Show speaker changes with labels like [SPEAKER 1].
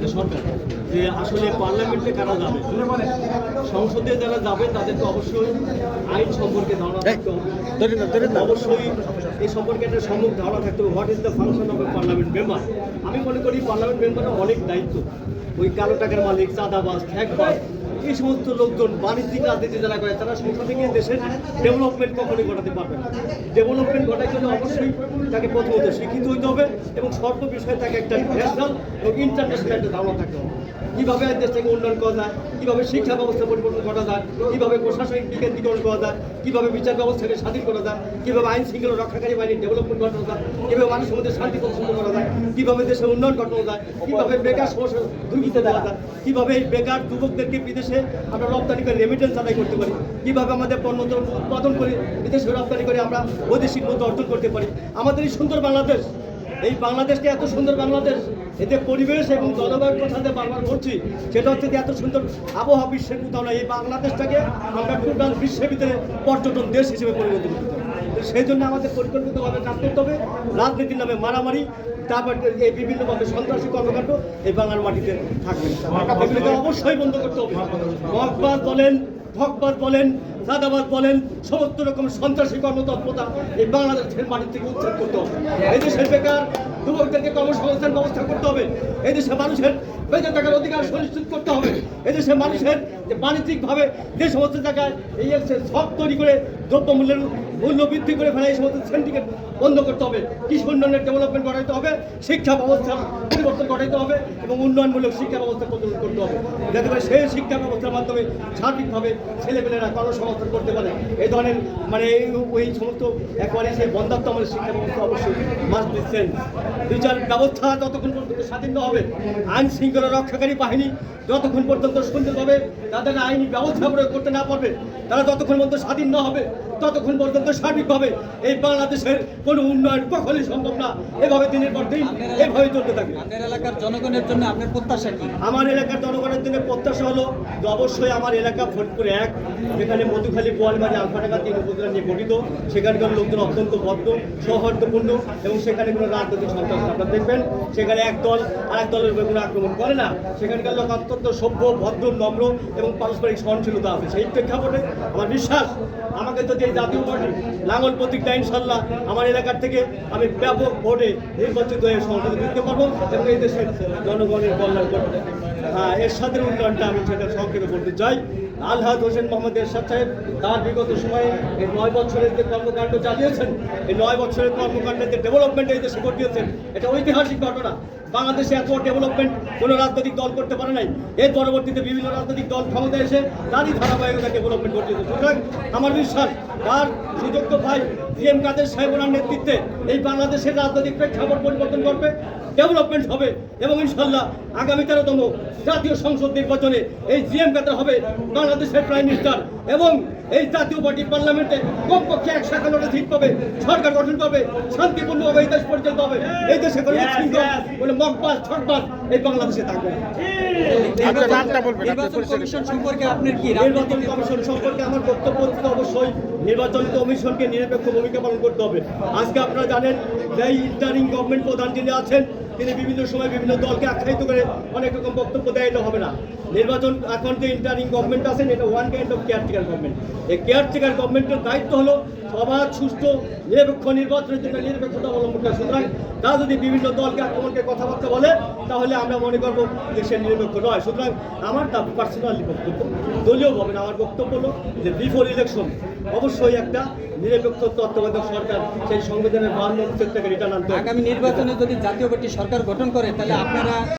[SPEAKER 1] যে সরকার যে আসলে পার্লামেন্টে কারা যাবে? সংসদে যারা যাবে তো অবশ্যই আইন সম্পর্কে ধারণা অবশ্যই এই সম্পর্কে একটা সম্মুখ ধারণা থাকতে হবে। What is the function of a parliament member আমি মনে করি পার্লামেন্ট মেম্বারের অনেক দায়িত্ব। ওই কালো টাকার মালিক, চাঁদাবাজ ঠ্যাকবাজ এই সমস্ত লোকজন, বাণিজ্যিক রাজনীতি যারা করে, তারা সংসদে গিয়ে দেশের ডেভেলপমেন্ট কখনোই ঘটাতে পারবে না। ডেভেলপমেন্ট ঘটার জন্য অবশ্যই তাকে প্রথমত শিক্ষিত হইতে হবে এবং সর্ব বিষয়ে তাকে একটা ন্যাশনাল এবং ইন্টারন্যাশনাল একটা ধারণা থাকতে হবে। কীভাবে দেশটাকে উন্নয়ন করা যায়, কীভাবে শিক্ষা ব্যবস্থা পরিবর্তন করা যায়, কীভাবে প্রশাসনিক বিকেন্দ্রীকরণ করা যায় কীভাবে বিচার ব্যবস্থাকে স্বাধীন করা যায়, কীভাবে আইন শৃঙ্খলা রক্ষাকারী বাহিনীর ডেভেলপমেন্ট ঘটানো যায়, কীভাবে মানুষের মধ্যে শান্তি প্রতিষ্ঠিত করা যায়, কীভাবে দেশের উন্নয়ন ঘটানো যায়, কীভাবে বেকার সমস্যা দূরীভূত করা যায়, কীভাবে এই বেকার যুবকদেরকে বিদেশে আমরা রপ্তানি করে রেমিটেন্স আদায় করতে পারি, কীভাবে আমাদের পণ্য উৎপাদন করে বিদেশে রপ্তানি করে আমরা বৈদেশিক মুদ্রা অর্জন করতে পারি। আমাদের এই সুন্দর বাংলাদেশ এই বাংলাদেশকে এত সুন্দর বাংলাদেশ এতে পরিবেশ এবং জলবায়ুর কথা যে বারবার বলছি সেটা হচ্ছে যে এত সুন্দর আবহাওয়া বিশ্বের কোথাও নাই এই বাংলাদেশটাকে আমরা টোটাল বিশ্বের ভিতরে পর্যটন দেশ হিসেবে পরিবর্তন করতে সেই জন্য আমাদের পরিকল্পিতভাবে কাজ করতে হবে। রাজনীতির নামে মারামারি তারপর এই বিভিন্নভাবে সন্ত্রাসী কর্মকাণ্ড এই বাংলার মাটিতে থাকবে। এগুলোকে অবশ্যই বন্ধ করতে হবে। মগবাদ বলেন ঠকবাদ বলেন সাদাবাদ বলেন, সমস্ত রকম সন্ত্রাসী কর্মতৎপরতা এই বাংলাদেশের মাটি থেকে উচ্ছেদ করতে হবে। এই দেশের বেকার যুবকদেরকে কর্মসংস্থান ব্যবস্থা করতে হবে। এই দেশের মানুষের বেঁচে থাকার অধিকার সুনিশ্চিত করতে হবে। এই দেশের মানুষের যে বাণিজ্যিকভাবে যে সমস্ত জায়গায় এই সব তৈরি করে দ্রব্যমূল্যের মূল্য বৃদ্ধি করে ফেলে, এই সমস্ত সিন্ডিকেট বন্ধ করতে হবে। কৃষি উন্নয়নের ডেভেলপমেন্ট ঘটাইতে হবে, শিক্ষা ব্যবস্থা পরিবর্তন ঘটাইতে হবে এবং উন্নয়নমূলক শিক্ষা ব্যবস্থা প্রচলন করতে হবে। যাতে করে সেই শিক্ষা ব্যবস্থার মাধ্যমে সার্বিকভাবে ছেলেমেয়েরা কর্মসংস্থান করতে পারে। এই ধরনের মানে এই ওই সমস্ত একবারে সেই বন্ধাত্ম আমাদের শিক্ষা ব্যবস্থা অবশ্যই মাস্ট দিচ্ছেন বিচার ব্যবস্থা যতক্ষণ পর্যন্ত স্বাধীন হবে, আইন শৃঙ্খলা রক্ষাকারী বাহিনী যতক্ষণ পর্যন্ত সুন্দরভাবে তাদের আইনি ব্যবস্থা প্রয়োগ করতে না পারবে, তারা যতক্ষণ পর্যন্ত স্বাধীন না হবে, ততক্ষণ পর্যন্ত সার্বিকভাবে এই বাংলাদেশের কোনো উন্নয়ন কখনই সম্ভব না। এভাবে দিনের পর দিন এভাবে চলতে থাকবে
[SPEAKER 2] আপনার এলাকার জনগণের জন্য আপনার প্রত্যাশা কি?
[SPEAKER 1] আমার এলাকার জনগণের জন্য প্রত্যাশা হলো যে অবশ্যই আমার এলাকা ফরিদপুর এক যেখানে মধুখালী বোয়ালবাড়ি আলফাটাকা তিন উপজেলা নিয়ে গঠিত। সেখানকার লোকজন অত্যন্ত ভদ্র সৌহার্দ্যপূর্ণ এবং সেখানে কোনো রাজনৈতিক সন্ত্রাস আপনারা দেখবেন সেখানে এক দল আর এক দলের উপরে কোনো আক্রমণ করে না। সেখানকার লোক অত্যন্ত সভ্য ভদ্র নম্র এবং পারস্পরিক সহনশীলতা আছে। সেই প্রেক্ষাপটে আমার বিশ্বাস আমাকে যদি এই জাতীয় পার্টি লাঙল প্রতীকটা ইনশাল্লাহ আমার এলাকার থেকে আমি ব্যাপক ভোটে নির্বাচিত হয়ে সহযোগিতা দিতে পারব এবং এই দেশের জনগণের কল্যাণ করব হ্যাঁ এর সাথে উন্নয়নটা আমি সেটা সংক্ষেপে করতে চাই। আলহাদ হোসেন মোহাম্মদ এরশাদ সাহেব তার বিগত সময়ে এই নয় বছরের যে কর্মকাণ্ড চালিয়েছেন, এই নয় বছরের কর্মকাণ্ডের যে ডেভেলপমেন্ট এই দেশে ঘটিয়েছেন, এটা ঐতিহাসিক ঘটনা। বাংলাদেশে এত ডেভেলপমেন্ট কোনো রাজনৈতিক দল করতে পারে নাই। এর পরবর্তীতে বিভিন্ন রাজনৈতিক দল ক্ষমতায় এসে তারই ধারাবাহিকতা ডেভেলপমেন্ট ঘটিয়েছে সুতরাং আমার বিশ্বাস তার সুযোগ্য ভাই জি এম কাদের সাহেব ওনার নেতৃত্বে এই বাংলাদেশের রাজনৈতিক প্রেক্ষাপট পরিবর্তন করবে ডেভেলপমেন্ট হবে এবং ইনশাল্লাহ আগামী তেরোতম জাতীয় সংসদ নির্বাচনে এই জিএম কাদের হবে বাংলাদেশের প্রাইম মিনিস্টার এবং এই জাতীয় পার্টি পার্লামেন্টে কমপক্ষে এক শাখা লড়ে ঠিক পাবে সরকার গঠন করবে শান্তিপূর্ণভাবে এই দেশ পরিচালিত হবে। এই দেশে কোনো কোনো মকবাস ছটবাস এই বাংলাদেশে থাকবে
[SPEAKER 2] নির্বাচন কমিশন সম্পর্কে আপনার কি
[SPEAKER 1] নির্বাচন কমিশন সম্পর্কে আমার বক্তব্য হচ্ছে অবশ্যই নির্বাচন কমিশনকে নিরপেক্ষ ভূমিকা পালন করতে হবে। আজকে আপনারা জানেন যে ইন্টারিং গভর্নমেন্ট প্রধান যিনি আছেন তিনি বিভিন্ন সময় বিভিন্ন দলকে আখ্যায়িত করে অনেক রকম বক্তব্য দেয়, এটা হবে না। নির্বাচন এখন যে ইন্টারিং গভর্নমেন্ট আছেন, এটা one kind of caretaker government এই কেয়ারটেকার গভর্নমেন্টের দায়িত্ব হলো সবার সুষ্ঠু, নিরপেক্ষ নির্বাচনের জন্য নিরপেক্ষতা অবলম্বন করা। সুতরাং তা যদি বিভিন্ন দলকে আক্রমণকে কথাবার্তা বলে, তাহলে আমরা মনে করব দেশের নিরপেক্ষ নয়। সুতরাং আমার তা পার্সোনালি বক্তব্য। দলীয় হবে না, আমার বক্তব্য হলো যে বিফোর ইলেকশন অবশ্যই একটা নিরপেক্ষ তত্ত্বাবধায়ক সরকার সেই সংবিধানের রিটার্ন আনতে
[SPEAKER 2] আগামী নির্বাচনে যদি জাতীয় পার্টি সরকার গঠন করে, তাহলে আপনারা